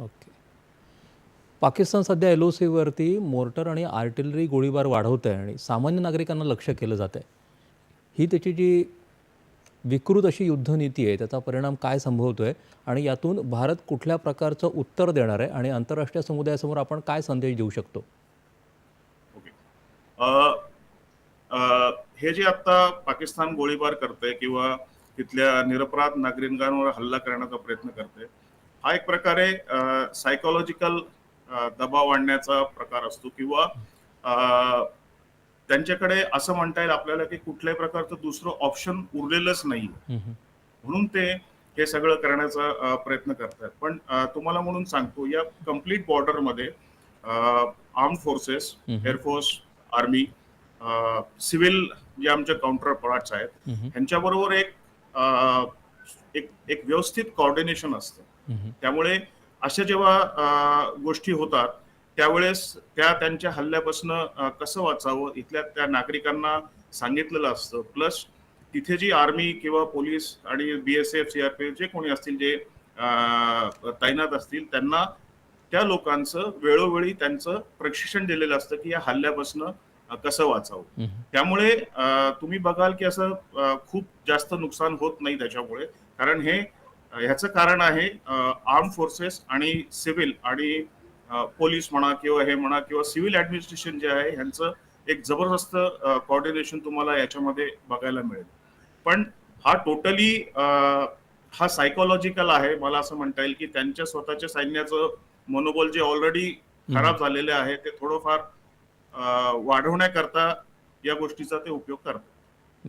Okay. Pakistan सध्या L O सीवरती mortar आणि आर्टिलरी गोळीबार वाढवत आहे आणि सामान्य नागरिकांना लक्ष केलं जात आहे. ही त्याची जी विकृत अशी युद्धनीती आहे त्याचा परिणाम काय संभवतो आहे आणि यातून भारत कुठल्या प्रकारचं उत्तर देणार आहे आणि आंतरराष्ट्रीय समुदायासमोर आपण काय संदेश देऊ शकतो? ओके. हे जे आता पाकिस्तान गोळीबार करते किंवा तिथल्या निरपराध नागरिकांवर हल्ला करण्याचा प्रयत्न करते हा एक प्रकारे सायकोलॉजिकल दबाव आणण्याचा प्रकार असतो किंवा त्यांच्याकडे असं म्हणता येईल आपल्याला की कुठल्याही प्रकारचं दुसरं ऑप्शन उरलेलंच नाही. म्हणून ते हे सगळं करण्याचा प्रयत्न करतात पण तुम्हाला म्हणून सांगतो या complete बॉर्डरमध्ये arm forces. Air force army civil जे आमचे काउंटर पार्ट्स आहेत. ह्यांच्याबरोबर एक एक एक व्यवस्थित कॉर्डिनेशन असतं. त्यामुळे अशा जेव्हा गोष्टी होतात त्यावेळेस त्या त्यांच्या हल्ल्यापासून कसं वाचावं? इथल्या त्या नागरिकांना सांगितलेलं असतं. प्लस तिथे जी आर्मी किंवा पोलीस आणि बीएसएफ सीआरपीएफ जे कोणी असतील जे तैनात असतील त्यांना त्या लोकांचं वेळोवेळी त्यांचं प्रशिक्षण दिलेलं असतं की या हल्ल्यापासून कसं वाचावं. त्यामुळे तुम्ही बघाल की असं खूप जास्त नुकसान होत नाही त्याच्यामुळे. कारण हे ह्याचं कारण आहे आर्म फोर्सेस आणि सिव्हिल आणि पोलीस म्हणा किंवा हे म्हणा किंवा सिव्हिल ऍडमिनिस्ट्रेशन जे आहे ह्यांचं एक जबरदस्त कॉर्डिनेशन तुम्हाला याच्यामध्ये बघायला मिळेल. पण हा टोटली हा सायकोलॉजिकल आहे. मला असं म्हणता येईल की त्यांच्या स्वतःच्या सैन्याचं मनोबल जे ऑलरेडी खराब झालेले आहे ते थोडंफार वाढवण्याकरता या गोष्टीचा ते उपयोग करतात.